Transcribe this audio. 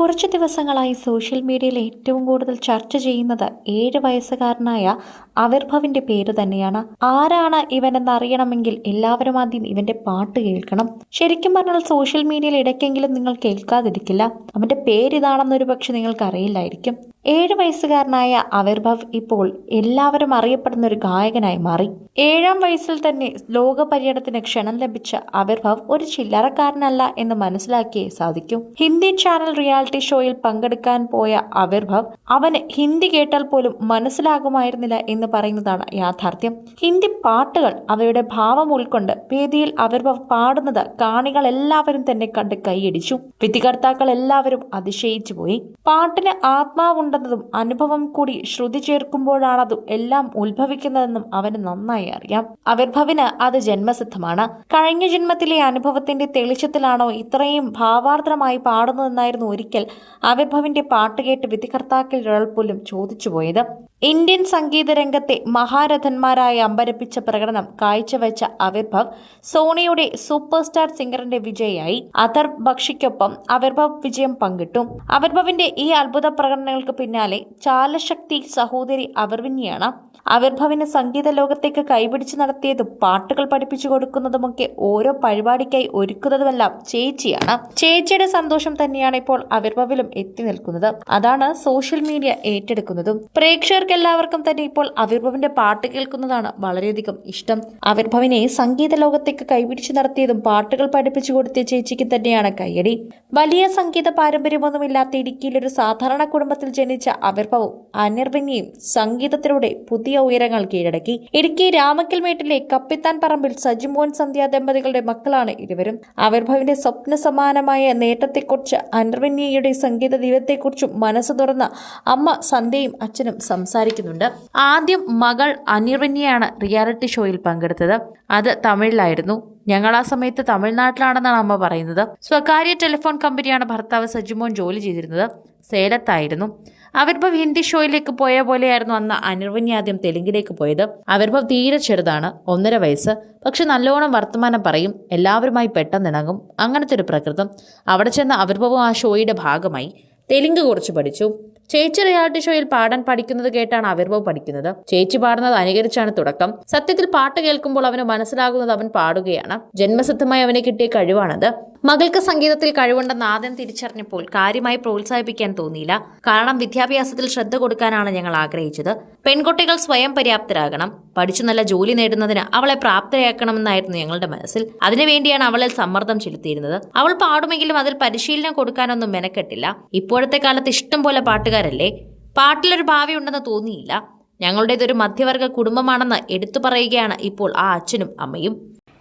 കുറച്ച് ദിവസങ്ങളായി സോഷ്യൽ മീഡിയയിൽ ഏറ്റവും കൂടുതൽ ചർച്ച ചെയ്യുന്നത് ഏഴ് വയസ്സുകാരനായ അവിർഭവിന്റെ പേര് തന്നെയാണ്. ആരാണ് ഇവനെന്ന് അറിയണമെങ്കിൽ എല്ലാവരും ആദ്യം ഇവന്റെ പാട്ട് കേൾക്കണം. ശരിക്കും പറഞ്ഞാൽ സോഷ്യൽ മീഡിയയിൽ ഇടയ്ക്കെങ്കിലും നിങ്ങൾ കേൾക്കാതിരിക്കില്ല. അവന്റെ പേരിതാണെന്നൊരു പക്ഷെ നിങ്ങൾക്ക് അറിയില്ലായിരിക്കും. ഏഴ് വയസ്സുകാരനായ അവിർഭവ് ഇപ്പോൾ എല്ലാവരും അറിയപ്പെടുന്ന ഒരു ഗായകനായി മാറി. ഏഴാം വയസ്സിൽ തന്നെ ലോക പര്യടനത്തിന് ക്ഷണം ലഭിച്ച അവിർഭവ് ഒരു ചില്ലറക്കാരനല്ല എന്ന് മനസ്സിലാക്കിയേ സാധിക്കൂ. ഹിന്ദി ചാനൽ റിയാലിറ്റി ഷോയിൽ പങ്കെടുക്കാൻ പോയ അവിർഭവ് അവന് ഹിന്ദി കേട്ടാൽ പോലും മനസ്സിലാകുമായിരുന്നില്ല എന്ന് പറയുന്നതാണ് യാഥാർത്ഥ്യം. ഹിന്ദി പാട്ടുകൾ അവയുടെ ഭാവം ഉൾക്കൊണ്ട് വേദിയിൽ അവിർഭവ് പാടുന്നത് കാണികൾ എല്ലാവരും തന്നെ കണ്ട് കൈയടിച്ചു. വിധികർത്താക്കൾ എല്ലാവരും അതിശയിച്ചു പോയി. പാട്ടിന് ആത്മാവുണ്ടെന്നതും അനുഭവം കൂടി ശ്രുതി ചേർക്കുമ്പോഴാണതും എല്ലാം ഉത്ഭവിക്കുന്നതെന്നും അവന് നന്നായി അറിയാം. അവിർഭവിന് അത് ജന്മസിദ്ധമാണ്. കഴിഞ്ഞ ജന്മത്തിലെ അനുഭവത്തിന്റെ തെളിച്ചത്തിലാണോ ഇത്രയും ഭാവാർദ്രമായി പാടുന്നതെന്നായിരുന്നു ഒരിക്കൽ അവിർഭവിന്റെ പാട്ട് കേട്ട് വിധികർത്താക്കളിൽ ഒരാൾ പോലും ചോദിച്ചുപോയത്. ഇന്ത്യൻ സംഗീത രംഗത്തെ മഹാരഥന്മാരായി അമ്പരപ്പിച്ച പ്രകടനം കാഴ്ചവെച്ച അവിർഭവ് സോണിയുടെ സൂപ്പർ സ്റ്റാർ സിംഗറിന്റെ വിജയായി അഥർ ബക്ഷിക്കൊപ്പം അവിർഭവ് വിജയം പങ്കിട്ടു. അവിർഭവിന്റെ ഈ അത്ഭുത പ്രകടനങ്ങൾക്ക് പിന്നാലെ ചാലശക്തി സഹോദരി അവർവിനിയാണ് അവിർഭവിന് സംഗീത ലോകത്തേക്ക് കൈപിടിച്ച് നടത്തിയതും പാട്ടുകൾ പഠിപ്പിച്ചു കൊടുക്കുന്നതുമൊക്കെ ഓരോ പരിപാടിക്കായി ഒരുക്കുന്നതുമെല്ലാം ചേച്ചിയാണ്. ചേച്ചിയുടെ സന്തോഷം തന്നെയാണ് ഇപ്പോൾ അവിർഭവിലും എത്തി നിൽക്കുന്നത്. അതാണ് സോഷ്യൽ മീഡിയ ഏറ്റെടുക്കുന്നതും. പ്രേക്ഷകർക്ക് എല്ലാവർക്കും തന്നെ ഇപ്പോൾ അവിർഭവിന്റെ പാട്ട് കേൾക്കുന്നതാണ് വളരെയധികം ഇഷ്ടം. അവിർഭവിനെ സംഗീത ലോകത്തേക്ക് കൈപിടിച്ചു നടത്തിയതും പാട്ടുകൾ പഠിപ്പിച്ചു കൊടുത്തിയ ചേച്ചിക്ക് തന്നെയാണ് കയ്യടി. വലിയ സംഗീത പാരമ്പര്യമൊന്നുമില്ലാത്ത ഇടുക്കിയിൽ ഒരു സാധാരണ കുടുംബത്തിൽ ജനിച്ച അവിർഭവും അനിർവിനെയും സംഗീതത്തിലൂടെ പുതിയ ഉയരങ്ങൾ കീഴടക്കി. ഇടുക്കി രാമക്കൽമേട്ടിലെ കപ്പിത്താൻ പറമ്പിൽ സജിമോൻ സന്ധ്യ ദമ്പതികളുടെ മക്കളാണ് ഇരുവരും. അവിർഭവിന്റെ സ്വപ്ന സമാനമായ നേട്ടത്തെക്കുറിച്ച് അനിർവിന്യയുടെ സംഗീത ദൈവത്തെക്കുറിച്ചും മനസ്സ് തുറന്ന അമ്മ സന്ധ്യയും അച്ഛനും സംസാരിക്കുന്നുണ്ട്. ആദ്യം മകൾ അനിർവിന്യയാണ് റിയാലിറ്റി ഷോയിൽ പങ്കെടുത്തത്. അത് തമിഴിലായിരുന്നു. ഞങ്ങൾ ആ സമയത്ത് തമിഴ്നാട്ടിലാണെന്നാണ് അമ്മ പറയുന്നത്. സ്വകാര്യ ടെലിഫോൺ കമ്പനിയാണ് ഭർത്താവ് സജിമോൻ ജോലി ചെയ്തിരുന്നത്. സേലത്തായിരുന്നു. അവിർഭവ് ഹിന്ദി ഷോയിലേക്ക് പോയ പോലെയായിരുന്നു അന്ന് അനിർവന്യ ആദ്യം തെലുങ്കിലേക്ക് പോയത്. അവിർഭവ് തീരെ ചെറുതാണ് ഒന്നര വയസ്സ്. പക്ഷെ നല്ലോണം വർത്തമാനം പറയും എല്ലാവരുമായി പെട്ടെന്നിണങ്ങും. അങ്ങനത്തെ ഒരു പ്രകൃതം. അവിടെ ചെന്ന് അവിർഭവും ആ ഷോയുടെ ഭാഗമായി തെലുങ്ക് കുറച്ച് പഠിച്ചു. ചേച്ചി റിയാലിറ്റി ഷോയിൽ പാടാൻ പഠിക്കുന്നത് കേട്ടാണ് അവിർഭവ് പഠിക്കുന്നത്. ചേച്ചി പാടുന്നത് അനുകരിച്ചാണ് തുടക്കം. സത്യത്തിൽ പാട്ട് കേൾക്കുമ്പോൾ അവന് മനസ്സിലാകുന്നത് അവൻ പാടുകയാണ്. ജന്മസിദ്ധമായി അവന് കിട്ടിയ കഴിവാണത്. മകൾക്ക് സംഗീതത്തിൽ കഴിവുണ്ടെന്ന് ആദ്യം തിരിച്ചറിഞ്ഞപ്പോൾ കാര്യമായി പ്രോത്സാഹിപ്പിക്കാൻ തോന്നിയില്ല. കാരണം വിദ്യാഭ്യാസത്തിൽ ശ്രദ്ധ കൊടുക്കാനാണ് ഞങ്ങൾ ആഗ്രഹിച്ചത്. പെൺകുട്ടികൾ സ്വയം പര്യാപ്തരാകണം. പഠിച്ചു നല്ല ജോലി നേടുന്നതിന് അവളെ പ്രാപ്തരാക്കണമെന്നായിരുന്നു ഞങ്ങളുടെ മനസ്സിൽ. അതിനുവേണ്ടിയാണ് അവളിൽ സമ്മർദ്ദം ചെലുത്തിയിരുന്നത്. അവൾ പാടുമെങ്കിലും അതിൽ പരിശീലനം കൊടുക്കാനൊന്നും മെനക്കെട്ടില്ല. ഇപ്പോഴത്തെ കാലത്ത് ഇഷ്ടം പോലെ പാട്ടുകാരല്ലേ? പാട്ടിലൊരു ഭാവി ഉണ്ടെന്ന് തോന്നിയില്ല. ഞങ്ങളുടേതൊരു മധ്യവർഗ കുടുംബമാണെന്ന് എടുത്തു പറയുകയാണ് ഇപ്പോൾ ആ അച്ഛനും അമ്മയും.